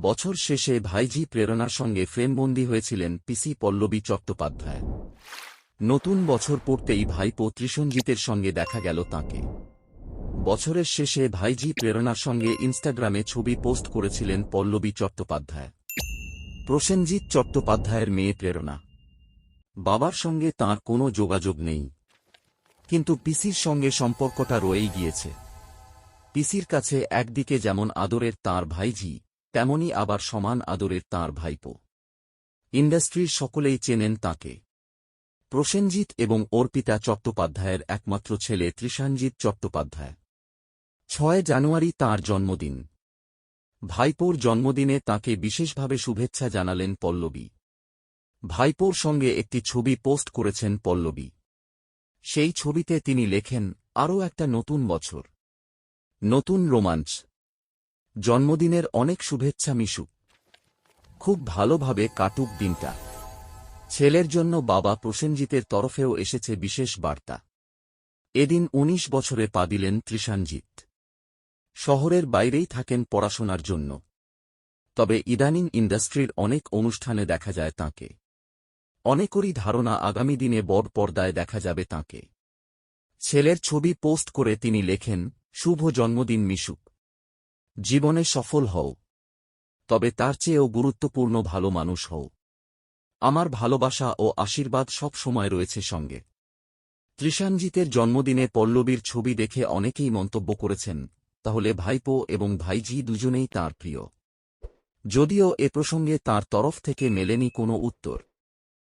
বছর শেষে ভাইজি প্রেরণার সঙ্গে ফ্রেমবন্দি হয়েছিলেন পিসি পল্লবী চট্টোপাধ্যায়। নতুন বছর পড়তেই ভাইপো ত্রিশঞ্জিতের সঙ্গে দেখা গেল তাঁকে। বছরের শেষে ভাইজি প্রেরণার সঙ্গে ইনস্টাগ্রামে ছবি পোস্ট করেছিলেন পল্লবী চট্টোপাধ্যায়। প্রসেনজিৎ চট্টোপাধ্যায়ের মেয়ে প্রেরণা। বাবার সঙ্গে তাঁর কোনো যোগাযোগ নেই। কিন্তু পিসির সঙ্গে সম্পর্কটা রয়েই গিয়েছে। পিসির কাছে একদিকে যেমন আদরের তাঁর ভাইজি তেমনি আবার সমান আদরের তাঁর ভাইপো। ইন্ডাস্ট্রির সকলেই চেনেন তাঁকে। প্রসেনজিৎ এবং অর্পিতা চট্টোপাধ্যায়ের একমাত্র ছেলে ত্রিশানজিৎ চট্টোপাধ্যায়। ছয় জানুয়ারি তাঁর জন্মদিন। ভাইপোর জন্মদিনে তাঁকে বিশেষভাবে শুভেচ্ছা জানালেন পল্লবী। ভাইপোর সঙ্গে একটি ছবি পোস্ট করেছেন পল্লবী। সেই ছবিতে তিনি লেখেন, আরও একটা নতুন বছর। নতুন রোমাঞ্চ। জন্মদিনের অনেক শুভেচ্ছা মিশু খুব ভালোভাবে কাটুক দিনটা। ছেলের জন্য বাবা প্রসেনজিতের তরফেও এসেছে বিশেষ বার্তা। এদিন ১৯ বছরে পা দিলেন ত্রিশানজিৎ শহরের বাইরেই থাকেন পড়াশোনার জন্য। তবে ইদানিং ইন্ডাস্ট্রির অনেক অনুষ্ঠানে দেখা যায় তাঁকে। অনেকেরই ধারণা আগামী দিনে বড় পর্দায় দেখা যাবে তাঁকে। ছেলের ছবি পোস্ট করে তিনি লেখেন, শুভ জন্মদিন মিশুক। জীবনে সফল হও। তবে তার চেয়েও গুরুত্বপূর্ণ ভালো মানুষ হও। আমার ভালোবাসা ও আশীর্বাদ সব সময় রয়েছে সঙ্গে। ত্রিশানজিতের জন্মদিনে পল্লবীর ছবি দেখে অনেকেই মন্তব্য করেছেন, তাহলে ভাইপো এবং ভাইজি দুজনেই তার প্রিয়। যদিও এ প্রসঙ্গে তার তরফ থেকে মেলেনি কোনো উত্তর।